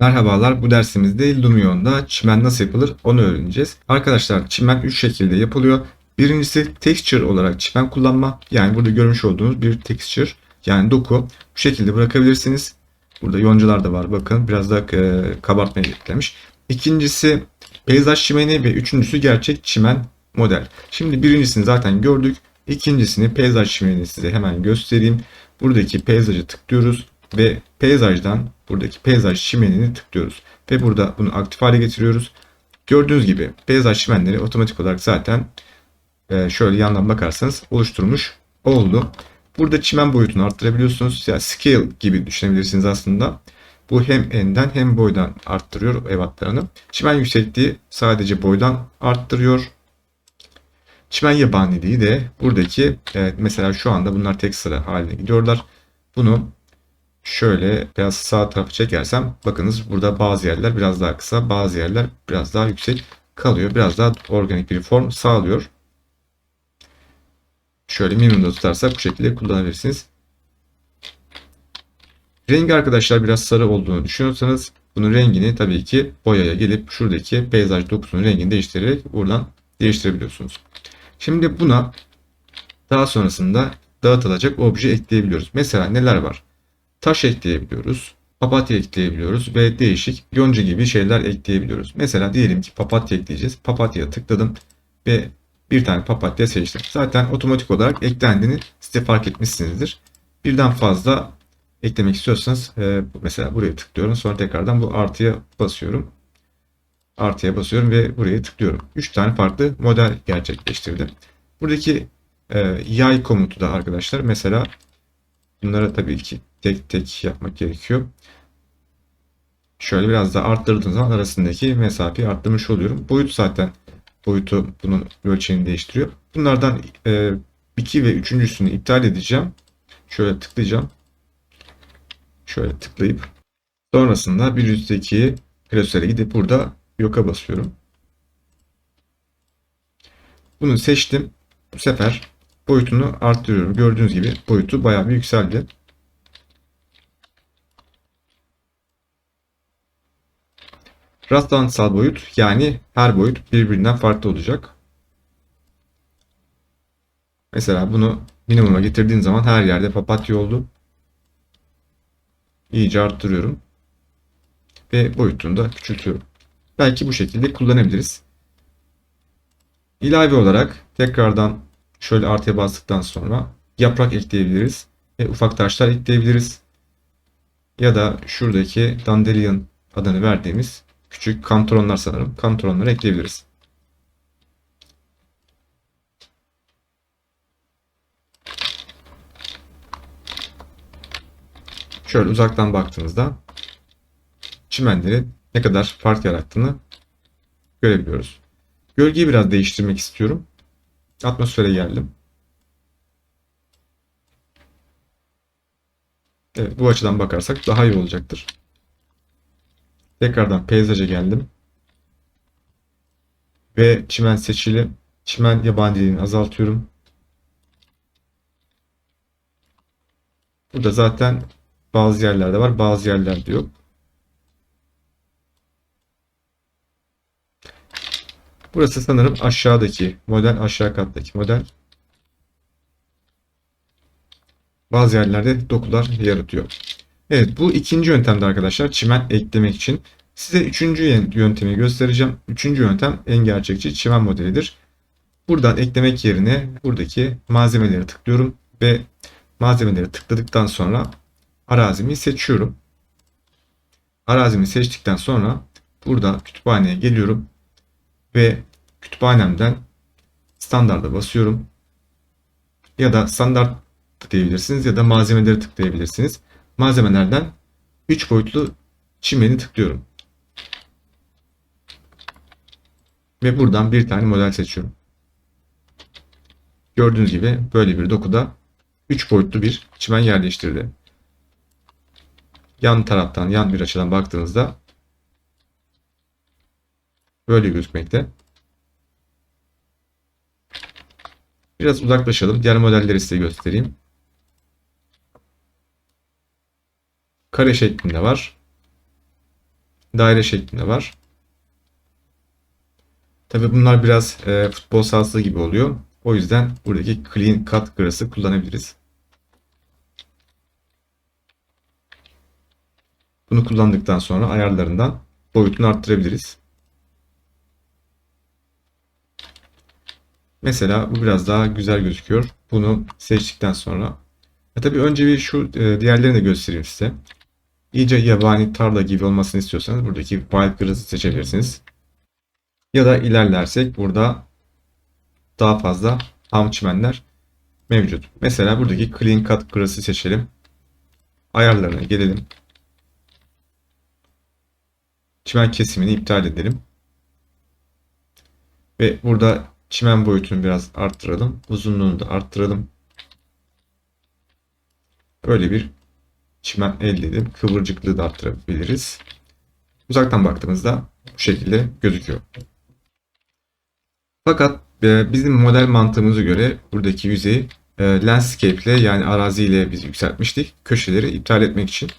Merhabalar, bu dersimizde Lumion'da çimen nasıl yapılır onu öğreneceğiz. Arkadaşlar çimen 3 şekilde yapılıyor. Birincisi texture olarak çimen kullanma. Yani burada görmüş olduğunuz bir texture yani doku. Bu şekilde bırakabilirsiniz. Burada yoncalar da var bakın biraz daha e, kabartmaya eklemiş. İkincisi peyzaj çimeni ve üçüncüsü gerçek çimen model. Şimdi birincisini zaten gördük. İkincisini peyzaj çimenini size hemen göstereyim. Buradaki peyzajı tıklıyoruz ve peyzajdan buradaki peyzaj çimenini tıklıyoruz. Ve burada bunu aktif hale getiriyoruz. Gördüğünüz gibi peyzaj çimenleri otomatik olarak zaten e, şöyle yandan bakarsanız oluşturmuş oldu. Burada çimen boyutunu arttırabiliyorsunuz. Yani scale gibi düşünebilirsiniz aslında. Bu hem enden hem boydan arttırıyor ebatlarını. Çimen yüksekliği sadece boydan arttırıyor. Çimen yabaniliği de buradaki evet, mesela şu anda bunlar tek sıra haline gidiyorlar. Bunu şöyle biraz sağ tarafı çekersem bakınız burada bazı yerler biraz daha kısa bazı yerler biraz daha yüksek kalıyor. Biraz daha organik bir form sağlıyor. Şöyle minimumda tutarsak bu şekilde kullanabilirsiniz. Rengi arkadaşlar biraz sarı olduğunu düşünüyorsanız bunun rengini tabii ki boyaya gelip şuradaki peyzaj dokusunun rengini değiştirerek buradan değiştirebiliyorsunuz. Şimdi buna daha sonrasında dağıtılacak obje ekleyebiliyoruz. Mesela neler var? Taş ekleyebiliyoruz. Papatya ekleyebiliyoruz ve değişik yonca gibi şeyler ekleyebiliyoruz. Mesela diyelim ki papatya ekleyeceğiz. Papatya'ya tıkladım ve bir tane papatya seçtim. Zaten otomatik olarak eklendiğini size fark etmişsinizdir. Birden fazla eklemek istiyorsanız e, mesela buraya tıklıyorum. Sonra tekrardan bu artıya basıyorum. Artıya basıyorum ve buraya tıklıyorum. 3 tane farklı model gerçekleştirdi. Buradaki e, yay komutu da arkadaşlar mesela bunlara tabii ki tek tek yapmak gerekiyor. Şöyle biraz daha arttırdığım zaman arasındaki mesafeyi arttırmış oluyorum. Boyut zaten boyutu bunun ölçeğini değiştiriyor. Bunlardan e, 2 ve üçüncüsünü iptal edeceğim. Şöyle tıklayacağım. Şöyle tıklayıp sonrasında bir üstteki klasöre gidip burada yoka basıyorum. Bunu seçtim. Bu sefer boyutunu arttırıyorum. Gördüğünüz gibi boyutu bayağı bir yükseldi. Rastlantısal boyut yani her boyut birbirinden farklı olacak. Mesela bunu minimuma getirdiğin zaman her yerde papatya oldu. İyice arttırıyorum. Ve boyutunu da küçültüyorum. Belki bu şekilde kullanabiliriz. İlave olarak tekrardan şöyle artıya bastıktan sonra yaprak ekleyebiliriz. Ve ufak taşlar ekleyebiliriz. Ya da şuradaki dandelion adını verdiğimiz küçük kantronlar sanırım. Kantronları ekleyebiliriz. Şöyle uzaktan baktığımızda çimenleri ne kadar fark yarattığını görebiliyoruz. Gölgeyi biraz değiştirmek istiyorum. Atmosfere geldim. Evet, bu açıdan bakarsak daha iyi olacaktır. Tekrardan peyzaja geldim. Ve çimen seçili. Çimen yabaniliğini azaltıyorum. Burada zaten bazı yerlerde var, bazı yerlerde yok. Burası sanırım aşağıdaki model, aşağı kattaki model. Bazı yerlerde dokular yaratıyor. Evet bu ikinci yöntemde arkadaşlar çimen eklemek için. Size üçüncü yöntemi göstereceğim. Üçüncü yöntem en gerçekçi çimen modelidir. Buradan eklemek yerine buradaki malzemeleri tıklıyorum ve malzemeleri tıkladıktan sonra arazimi seçiyorum. Arazimi seçtikten sonra burada kütüphaneye geliyorum ve kütüphanemden standarda basıyorum. Ya da standart tıklayabilirsiniz ya da malzemeleri tıklayabilirsiniz. Malzemelerden 3 boyutlu çimeni tıklıyorum. Ve buradan bir tane model seçiyorum. Gördüğünüz gibi böyle bir dokuda 3 boyutlu bir çimen yerleştirdi. Yan taraftan, yan bir açıdan baktığınızda böyle gözükmekte. Biraz uzaklaşalım. Diğer modelleri size göstereyim. Kare şeklinde var. daire şeklinde var. Tabi bunlar biraz e, futbol sahası gibi oluyor. O yüzden buradaki clean cut grass'ı kullanabiliriz. Bunu kullandıktan sonra ayarlarından boyutunu arttırabiliriz. Mesela bu biraz daha güzel gözüküyor. Bunu seçtikten sonra e tabii önce bir şu e, diğerlerini de göstereyim size. İyice yabani tarla gibi olmasını istiyorsanız buradaki wild grass'ı seçebilirsiniz. Ya da ilerlersek burada daha fazla ham çimenler mevcut. Mesela buradaki clean cut grass'ı seçelim. Ayarlarına gelelim. Çimen kesimini iptal edelim. Ve burada çimen boyutunu biraz arttıralım. Uzunluğunu da arttıralım. Böyle bir çimen elde edip kıvırcıklığı da arttırabiliriz. Uzaktan baktığımızda bu şekilde gözüküyor. Fakat e, bizim model mantığımıza göre buradaki yüzeyi e, landscape ile yani arazi ile biz yükseltmiştik. Köşeleri iptal etmek için.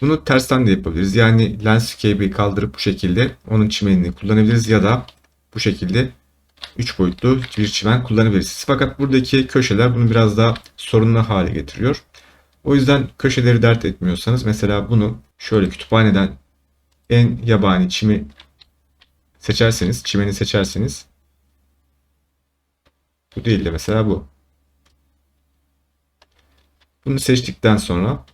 Bunu tersten de yapabiliriz. Yani landscape'i kaldırıp bu şekilde onun çimenini kullanabiliriz ya da bu şekilde 3 boyutlu bir çimen kullanabiliriz. Fakat buradaki köşeler bunu biraz daha sorunlu hale getiriyor. O yüzden köşeleri dert etmiyorsanız mesela bunu şöyle kütüphaneden en yabani çimi seçerseniz, çimeni seçerseniz bu değil de mesela bu. Bunu seçtikten sonra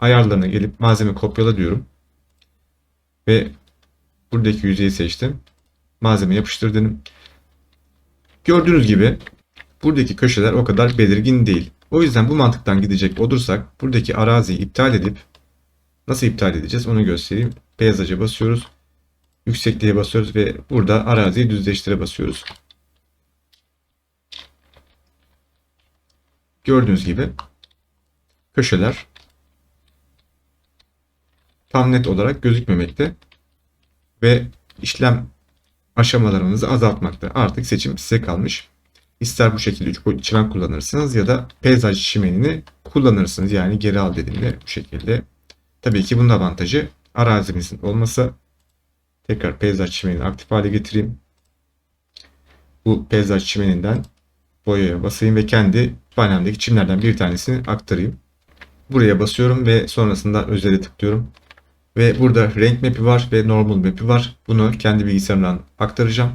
ayarlarına gelip malzeme kopyala diyorum. Ve buradaki yüzeyi seçtim. Malzeme yapıştır dedim. Gördüğünüz gibi buradaki köşeler o kadar belirgin değil. O yüzden bu mantıktan gidecek olursak buradaki araziyi iptal edip nasıl iptal edeceğiz onu göstereyim. Peyzaja basıyoruz. Yüksekliğe basıyoruz ve burada araziyi düzleştire basıyoruz. Gördüğünüz gibi köşeler tam net olarak gözükmemekte ve işlem aşamalarınızı azaltmakta. Artık seçim size kalmış. İster bu şekilde 3 boyutlu çimen kullanırsınız ya da peyzaj çimenini kullanırsınız. Yani geri al dediğimde bu şekilde. Tabii ki bunun avantajı arazimizin olması. Tekrar peyzaj çimenini aktif hale getireyim. Bu peyzaj çimeninden boyaya basayım ve kendi panemdeki çimlerden bir tanesini aktarayım. Buraya basıyorum ve sonrasında özele tıklıyorum. Ve burada renk map'i var ve normal map'i var. Bunu kendi bilgisayarımdan aktaracağım.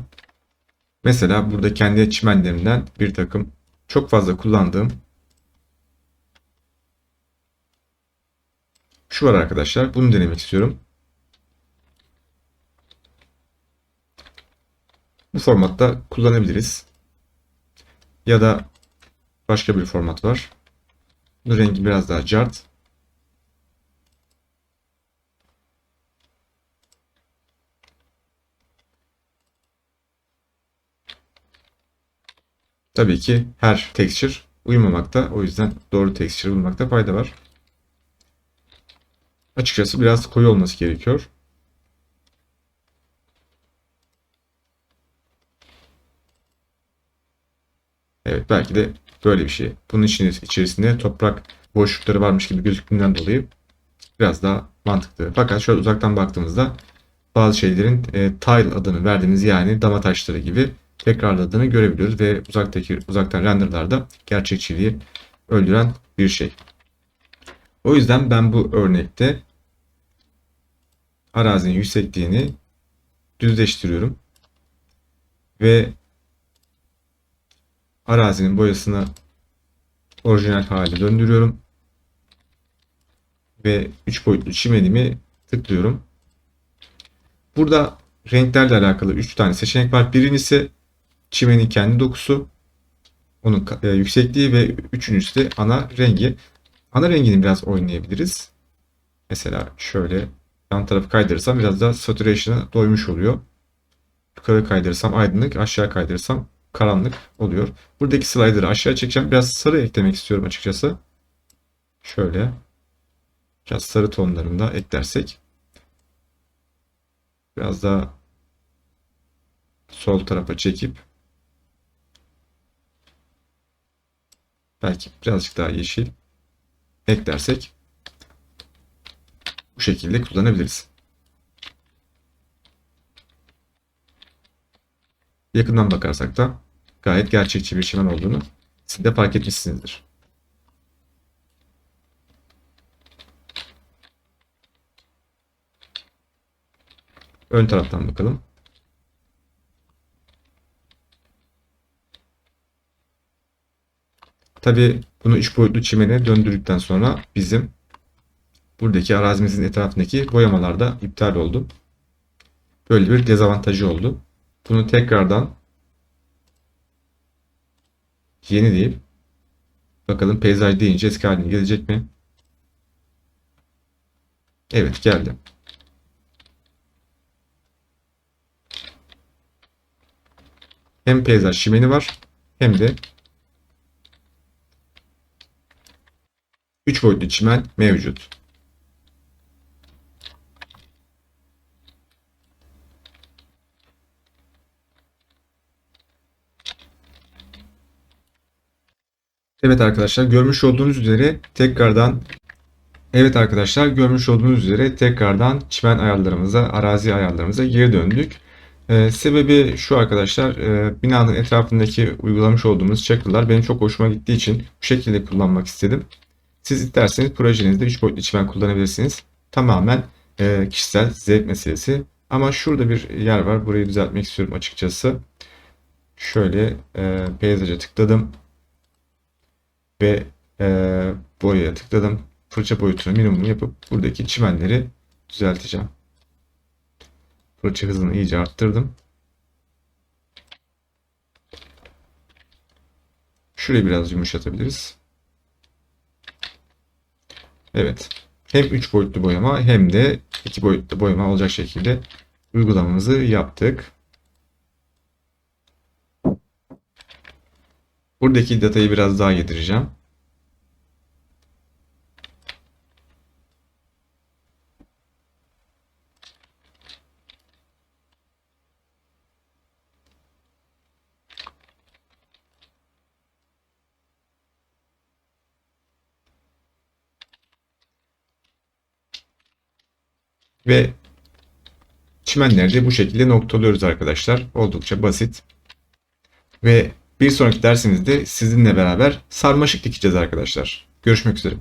Mesela burada kendi çimenlerimden bir takım çok fazla kullandığım şu var arkadaşlar. Bunu denemek istiyorum. Bu formatta kullanabiliriz. Ya da başka bir format var. Bu rengi biraz daha cart. Tabii ki her texture uymamakta. O yüzden doğru texture bulmakta fayda var. Açıkçası biraz koyu olması gerekiyor. Evet belki de böyle bir şey. Bunun için içerisinde toprak boşlukları varmış gibi gözüktüğünden dolayı biraz daha mantıklı. Fakat şöyle uzaktan baktığımızda bazı şeylerin e, tile adını verdiğimiz yani dama taşları gibi tekrarladığını görebiliyoruz ve uzaktaki uzaktan renderlarda gerçekçiliği öldüren bir şey. O yüzden ben bu örnekte arazinin yüksekliğini düzleştiriyorum. Ve arazinin boyasını orijinal hale döndürüyorum. Ve 3 boyutlu çimenimi tıklıyorum. Burada renklerle alakalı 3 tane seçenek var. Birincisi çimenin kendi dokusu, onun e, yüksekliği ve üçüncüsü de ana rengi. Ana rengini biraz oynayabiliriz. Mesela şöyle yan tarafı kaydırırsam biraz daha saturation'a doymuş oluyor. Yukarı kaydırırsam aydınlık, aşağı kaydırırsam karanlık oluyor. Buradaki slider'ı aşağı çekeceğim. Biraz sarı eklemek istiyorum açıkçası. Şöyle. Biraz sarı tonlarında eklersek. Biraz daha sol tarafa çekip Belki birazcık daha yeşil eklersek bu şekilde kullanabiliriz. Yakından bakarsak da gayet gerçekçi bir çimen olduğunu siz de fark etmişsinizdir. Ön taraftan bakalım. Tabi bunu 3 boyutlu çimene döndürdükten sonra bizim buradaki arazimizin etrafındaki boyamalar da iptal oldu. Böyle bir dezavantajı oldu. Bunu tekrardan yeni deyip bakalım peyzaj deyince eski haline gelecek mi? Evet geldi. Hem peyzaj çimeni var hem de 3 boyutlu çimen mevcut. Evet arkadaşlar görmüş olduğunuz üzere tekrardan Evet arkadaşlar görmüş olduğunuz üzere tekrardan çimen ayarlarımıza, arazi ayarlarımıza geri döndük. Ee, sebebi şu arkadaşlar e, binanın etrafındaki uygulamış olduğumuz checker'lar benim çok hoşuma gittiği için bu şekilde kullanmak istedim. Siz isterseniz projenizde 3 boyutlu çimen kullanabilirsiniz. Tamamen e, kişisel zevk meselesi. Ama şurada bir yer var. Burayı düzeltmek istiyorum açıkçası. Şöyle e, peyzaja tıkladım. Ve e, boyaya tıkladım. Fırça boyutunu minimum yapıp buradaki çimenleri düzelteceğim. Fırça hızını iyice arttırdım. Şurayı biraz yumuşatabiliriz. Evet. Hem 3 boyutlu boyama hem de 2 boyutlu boyama olacak şekilde uygulamamızı yaptık. Buradaki datayı biraz daha yedireceğim. Ve çimenleri de bu şekilde noktalıyoruz arkadaşlar. Oldukça basit. Ve bir sonraki dersimizde sizinle beraber sarmaşık dikeceğiz arkadaşlar. Görüşmek üzere.